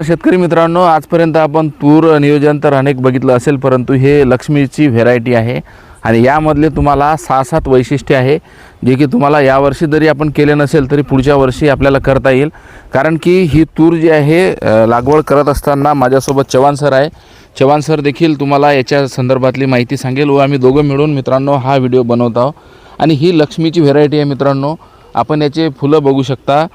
शेतकरी मित्रांनो आजपर्यंत आपण तूर नियोजन तर अनेक बघितलं असेल परंतु हे लक्ष्मीची व्हेरायटी आहे आणि यामधले तुम्हाला सहा सात वैशिष्ट्य आहे जे की तुम्हाला यावर्षी जरी आपण केले नसेल तरी पुढच्या वर्षी आपल्याला करता येईल. कारण की ही तूर जी आहे लागवड करत असताना माझ्यासोबत चव्हाण सर आहे. चव्हाण सर देखील तुम्हाला याच्या संदर्भातली माहिती सांगेल व आम्ही दोघं मिळून मित्रांनो हा व्हिडिओ बनवत आहोत. आणि ही लक्ष्मीची व्हेरायटी आहे मित्रांनो. आपण याचे फुलं बघू शकता.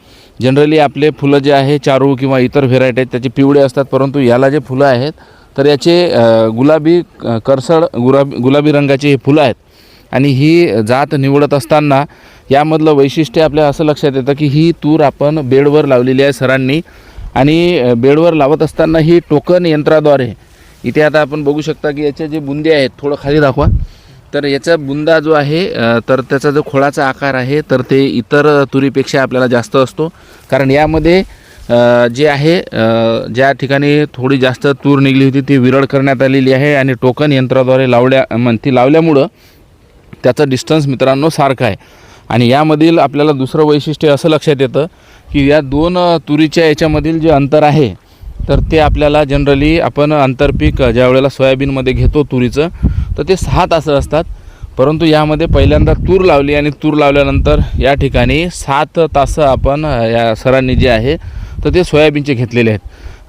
जनरली आपले फुलं जे आहे चारू किंवा इतर व्हेरायटी आहेत त्याचे पिवळे असतात परंतु याला जे फुलं आहेत तर याचे गुलाबी करसड गुलाबी गुलाबी रंगाचे हे फुलं आहेत. आणि ही जात निवडत असताना यामधलं वैशिष्ट्य आपल्या असं लक्षात येतं की ही तूर आपण बेडवर लावलेली आहे सरांनी. आणि बेडवर लावत असताना ही टोकन यंत्राद्वारे. इथे आता आपण बघू शकता की याचे जे बुंदे आहेत थोडं खाली दाखवा. तर याचा बुंदा जो आहे तर त्याचा जो खोळाचा आकार आहे तर ते इतर तुरीपेक्षा आपल्याला जास्त असतो. कारण यामध्ये जे आहे ज्या ठिकाणी थोडी जास्त तूर निघली होती ती विरळ करण्यात आलेली आहे आणि टोकन यंत्राद्वारे लावल्या म्हण ती लावल्यामुळं त्याचं डिस्टन्स मित्रांनो सारखं आहे. आणि यामधील आपल्याला दुसरं वैशिष्ट्य असं लक्षात येतं की या दोन तुरीच्या याच्यामधील जे अंतर आहे तर ते आपल्याला जनरली आपण आंतरपीक ज्या वेळेला सोयाबीनमध्ये घेतो तुरीचं तर ते सहा तास असतात. परंतु यामध्ये पहिल्यांदा तूर लावली आणि तूर लावल्यानंतर या ठिकाणी सात तास आपण या सरांनी जे आहे तर ते सोयाबीनचे घेतलेले आहेत.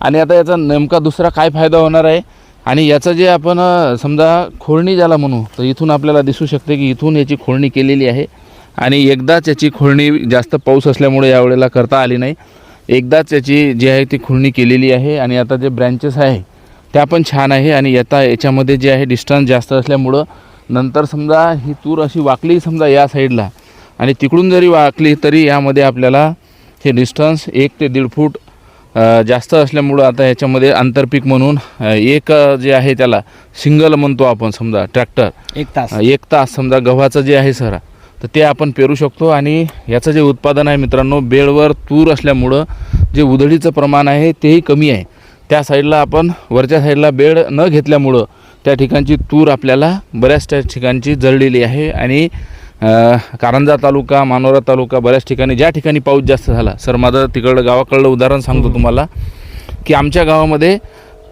आणि आता याचा नेमका दुसरा काय फायदा होणार आहे? आणि याचं जे आपण समजा खोळणी ज्याला म्हणू तर इथून आपल्याला दिसू शकते की इथून याची खोळणी केलेली आहे. आणि एकदाच याची खोळणी जास्त पाऊस असल्यामुळे यावेळेला करता आली नाही. एकदाच याची जी आहे ती खुळणी केलेली आहे. आणि आता जे ब्रँचेस आहे त्या पण छान आहे आणि आता याच्यामध्ये जे आहे डिस्टन्स जास्त असल्यामुळं नंतर समजा ही तूर अशी वाकली समजा या साईडला आणि तिकडून जरी वाकली तरी यामध्ये आपल्याला हे डिस्टन्स एक ते दीड फूट जास्त असल्यामुळं आता याच्यामध्ये आंतरपीक म्हणून एक जे आहे त्याला सिंगल म्हणतो आपण समजा ट्रॅक्टर एक तास. एक तास समजा गव्हाचं जे आहे सर तर ते आपण पेरू शकतो आणि याचं जे उत्पादन आहे मित्रांनो बेडवर तूर असल्यामुळं जे उधळीचं प्रमाण आहे तेही कमी आहे. त्या साईडला आपण वरच्या साईडला बेड न घेतल्यामुळं त्या ठिकाणची तूर आपल्याला बऱ्याच त्या ठिकाणची जळलेली आहे. आणि कारंजा तालुका मानोरा तालुका बऱ्याच ठिकाणी ज्या ठिकाणी पाऊस जास्त झाला सर माझं तिकडलं गावाकडलं उदाहरण सांगतो तुम्हाला की आमच्या गावामध्ये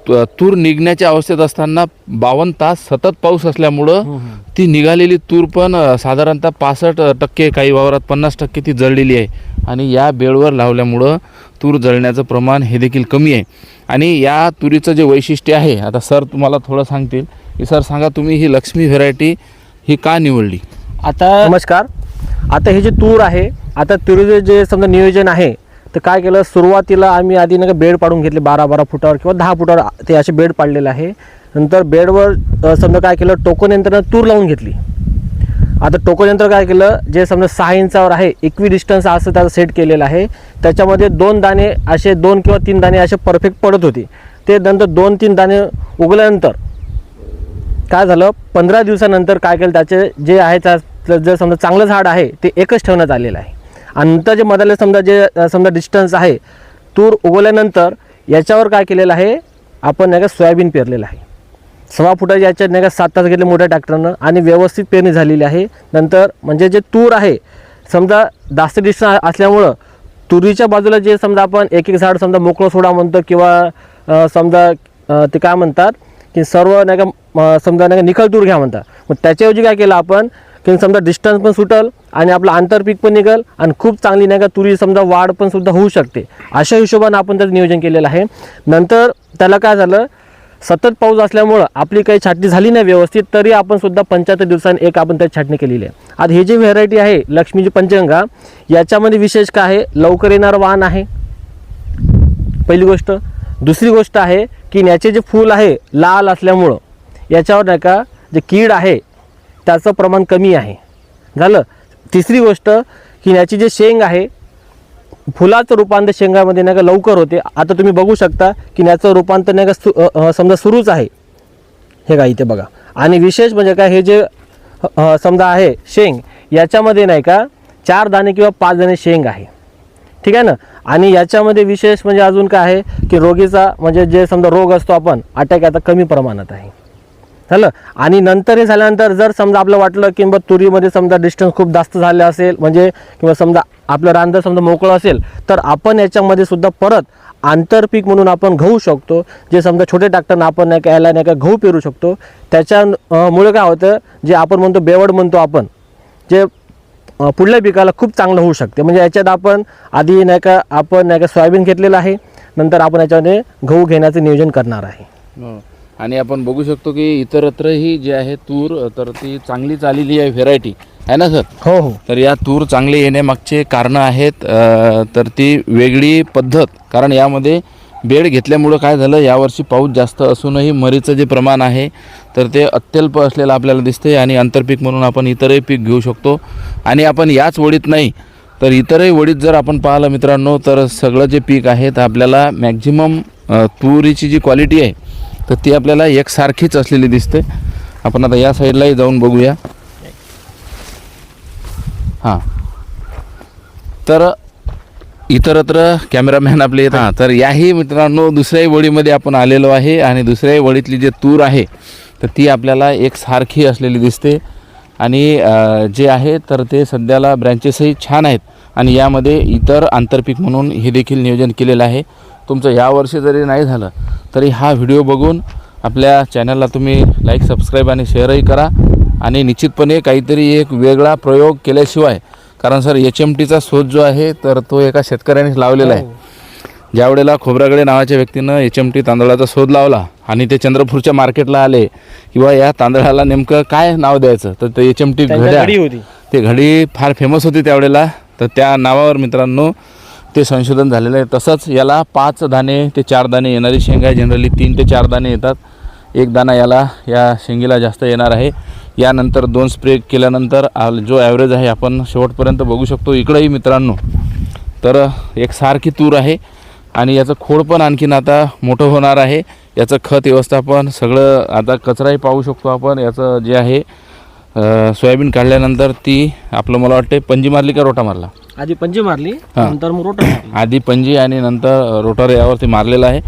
तूर निघण्याच्या अवस्थेत असताना बावन्न तास सतत पाऊस असल्यामुळं ती निघालेली तूर पण साधारणतः पासष्ट टक्के काही वावरात पन्नास टक्के ती जळलेली आहे. आणि या बेडवर लावल्यामुळं तूर जळण्याचं प्रमाण हे देखील कमी आहे. आणि या तुरीचं जे वैशिष्ट्य आहे आता सर तुम्हाला थोडं सांगतील. की सर सांगा तुम्ही ही लक्ष्मी व्हेरायटी ही का निवडली? आता नमस्कार. आता हे जे तूर आहे आता तुरीचे जे समजा नियोजन आहे तर काय केलं? सुरुवातीला आम्ही आधी नाही का बेड पाडून घेतले बारा बारा फुटावर किंवा दहा फुटावर ते असे बेड पाडलेले आहे. नंतर बेडवर समजा काय केलं? टोकन यंत्रानं तूर लावून घेतली. आता टोकन यंत्र काय केलं? जे समजा सहा इंचावर आहे इक्वी डिस्टन्स असं त्याचं सेट केलेलं आहे. त्याच्यामध्ये दोन दाणे असे दोन किंवा तीन दाणे असे परफेक्ट पडत होते. ते नंतर दोन तीन दाणे उगल्यानंतर काय झालं? पंधरा दिवसानंतर काय केलं? त्याचे जे आहे त्या जर समजा चांगलं झाड आहे ते एकच ठेवण्यात आलेलं आहे. आणि नंतर जे मधाला समजा जे समजा डिस्टन्स आहे तूर उगवल्यानंतर याच्यावर काय केलेलं आहे? आपण नाही का सोयाबीन पेरलेलं आहे. सव्वा फुटाच्या याच्यात नाही का सात तास घेतले मोठ्या ट्रॅक्टरनं आणि व्यवस्थित पेरणी झालेली आहे. नंतर म्हणजे जे तूर आहे समजा जास्त डिस्टन्स असल्यामुळं तुरीच्या बाजूला जे समजा आपण एक एक झाड समजा मोकळं सोडा म्हणतो किंवा समजा ते काय म्हणतात की सर्व नाही का समजा नाही का निखळ तूर घ्या म्हणतात. मग त्याच्याऐवजी काय केलं आपण? की समजा डिस्टन्स पण सुटल आणि आपलं आंतरपीक पण निघल आणि खूप चांगली नाही का तुरी समजा वाढ पण सुद्धा होऊ शकते. अशा हिशोबानं आपण त्याचं नियोजन केलेलं आहे. नंतर त्याला काय झालं? सतत पाऊस असल्यामुळं आपली काही छाटणी झाली नाही व्यवस्थित तरी आपण सुद्धा पंच्याहत्तर दिवसांनी एक आपण त्याची छाटणी केलेली आहे. आता हे जी व्हेरायटी आहे लक्ष्मीची पंचगंगा याच्यामध्ये विशेष काय आहे? लवकर येणारं वाहन आहे. पहिली गोष्ट. दुसरी गोष्ट आहे की याचे जे फूल आहे लाल असल्यामुळं याच्यावर नाही का जे कीड आहे त्याचं प्रमाण कमी आहे. झालं? तिसरी गोष्ट की याची जे शेंग आहे फुलाचं रूपांतर शेंगामध्ये नाही का लवकर होते. आता तुम्ही बघू शकता की याचं रूपांतर नाही का सु समजा सुरूच आहे. हे का इथे बघा. आणि विशेष म्हणजे काय हे जे समजा आहे शेंग याच्यामध्ये नाही का चार दाणे किंवा पाच दाणे शेंग आहे. ठीक आहे ना? आणि याच्यामध्ये विशेष म्हणजे अजून काय आहे की रोगीचा म्हणजे जे समजा रोग असतो आपण अटॅक आता कमी प्रमाणात आहे. झालं. आणि नंतर हे झाल्यानंतर जर समजा आपलं वाटलं की बा तुरीमध्ये समजा डिस्टन्स खूप जास्त झालं असेल म्हणजे किंवा समजा आपलं रान जर समजा मोकळं असेल तर आपण याच्यामध्ये सुद्धा परत आंतरपीक म्हणून आपण गहू शकतो. जे समजा छोटे टाकताना आपण नाही का याला नाही का गहू पेरू शकतो. त्याच्यामुळे काय होतं जे आपण म्हणतो बेवड म्हणतो आपण जे पुढल्या पिकाला खूप चांगलं होऊ शकते. म्हणजे याच्यात आपण आधी नाही का आपण नाही का सोयाबीन घेतलेलं आहे नंतर आपण याच्यामध्ये गहू घेण्याचं नियोजन करणार आहे. हो. आणि आपण बघू शकतो की इतरत्रही जे आहे तूर तर ती चांगली चाललेली आहे व्हेरायटी आहे ना सर? हो हो. तर या तूर चांगले येण्यामागचे कारणं आहेत अ, तर ती वेगळी पद्धत. कारण यामध्ये बेड घेतल्यामुळं काय झालं यावर्षी पाऊस जास्त असूनही मरीचं जे प्रमाण आहे तर ते अत्यल्प असलेलं आपल्याला दिसते आणि आंतरपीक म्हणून आपण इतरही पीक घेऊ शकतो. आणि आपण याच वडीत नाही तर इतरही वडीत जर आपण पाहिलं मित्रांनो तर सगळं जे पीक आहे तर आपल्याला मॅक्झिमम तुरीची जी क्वालिटी आहे तर ती आपल्याला एकसारखीच असलेली दिसते. आपण आता या साईडलाही जाऊन बघूया. हां. तर इतरत्र कॅमेरामॅन आपले येतात. हां. तर याही मित्रांनो दुसऱ्याही वडीमध्ये आपण आलेलो आहे आणि दुसऱ्याही वडीतली जे तूर आहे तर ती आपल्याला एक सारखी असलेली दिसते. आणि जे आहे तर ते सध्याला ब्रँचेसही छान आहेत. आणि यामध्ये इतर आंतरपीक म्हणून हे देखील नियोजन केलेलं आहे. तुमचं यावर्षी जरी नाही झालं तरी हा व्हिडिओ बघून आपल्या चॅनलला तुम्ही लाईक सबस्क्राईब आणि शेअरही करा. आणि निश्चितपणे काहीतरी एक वेगळा प्रयोग केल्याशिवाय कारण सर एच एम टीचा शोध जो आहे तर तो एका शेतकऱ्यानेच लावलेला आहे. ज्यावेळेला खोबरागडे नावाच्या व्यक्तीनं एच एम टी तांदळाचा शोध लावला आणि ते चंद्रपूरच्या मार्केटला आले किंवा या तांदळाला नेमकं काय नाव द्यायचं? तर ते एच एम टी घड्या घडी होती. ते घडी फार फेमस होती त्यावेळेला. तर त्या नावावर मित्रांनो ते संशोधन झालेलं आहे. तसंच याला पाच दाणे ते चार दाणे येणारी शेंगा आहे. जनरली तीन ते चार दाणे येतात. एक दाणा याला या शेंगीला जास्त येणार आहे. यानंतर दोन स्प्रे केल्यानंतर जो ॲव्हरेज आहे आपण शेवटपर्यंत बघू शकतो. इकडंही मित्रांनो तर एक सारखी तूर आहे. आणि याचं खोड पण आणखीन आता मोठं होणार आहे. याचं खत व्यवस्थापन सगळं आता कचराही पाहू शकतो आपण. याचं जे आहे सोयाबीन काढल्यानंतर ती आपलं मला वाटते पंजी मारली का रोटा मारला? आधी पंजी मारली हा. नंतर मग रोटर मारली. आधी पंजी आणि नंतर रोटर यावरती मारलेलं आहे.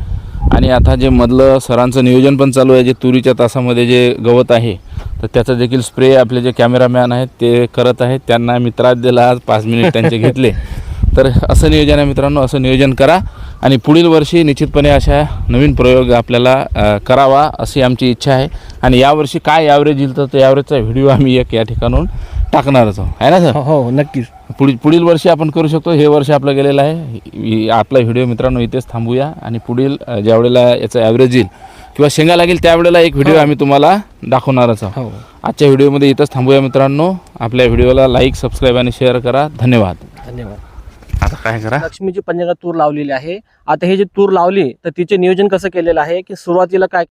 आणि आता जे मधलं सरांचं नियोजन पण चालू आहे जे तुरीच्या तासामध्ये जे गवत आहे तर त्याचं देखील स्प्रे आपले जे कॅमेरामॅन आहेत ते करत आहेत. त्यांना मी त्रास दिला आज पाच मिनिट त्यांचे घेतले. तर असं नियोजन आहे मित्रांनो असं नियोजन करा. आणि पुढील वर्षी निश्चितपणे अशा नवीन प्रयोग आपल्याला अ, करावा अशी आमची इच्छा आहे. आणि यावर्षी काय ॲव्हरेज येईल तर ते ॲव्हरेजचा व्हिडिओ आम्ही एक या ठिकाणून टाकणारच आहोत. आहे ना सर? हो हो नक्कीच. पुढील पुढील वर्षी आपण करू शकतो. हे वर्ष आपलं गेलेलं आहे. इ- आपला व्हिडिओ मित्रांनो इथेच थांबूया. आणि पुढील अ, ज्या वेळेला याचं ॲव्हरेज येईल किंवा शेंगा लागेल त्यावेळेला एक व्हिडिओ आम्ही तुम्हाला दाखवणारच आहोत. हो. आजच्या व्हिडिओमध्ये इथंच थांबूया मित्रांनो. आपल्या व्हिडिओला लाईक सबस्क्राईब आणि शेअर करा. धन्यवाद. धन्यवाद. आता काय करा? लक्ष्मीची पंचंगा तूर लावलेली आहे. आता हे जे तूर लावली तर तिचे नियोजन कसं केलेलं आहे? की सुरुवातीला काय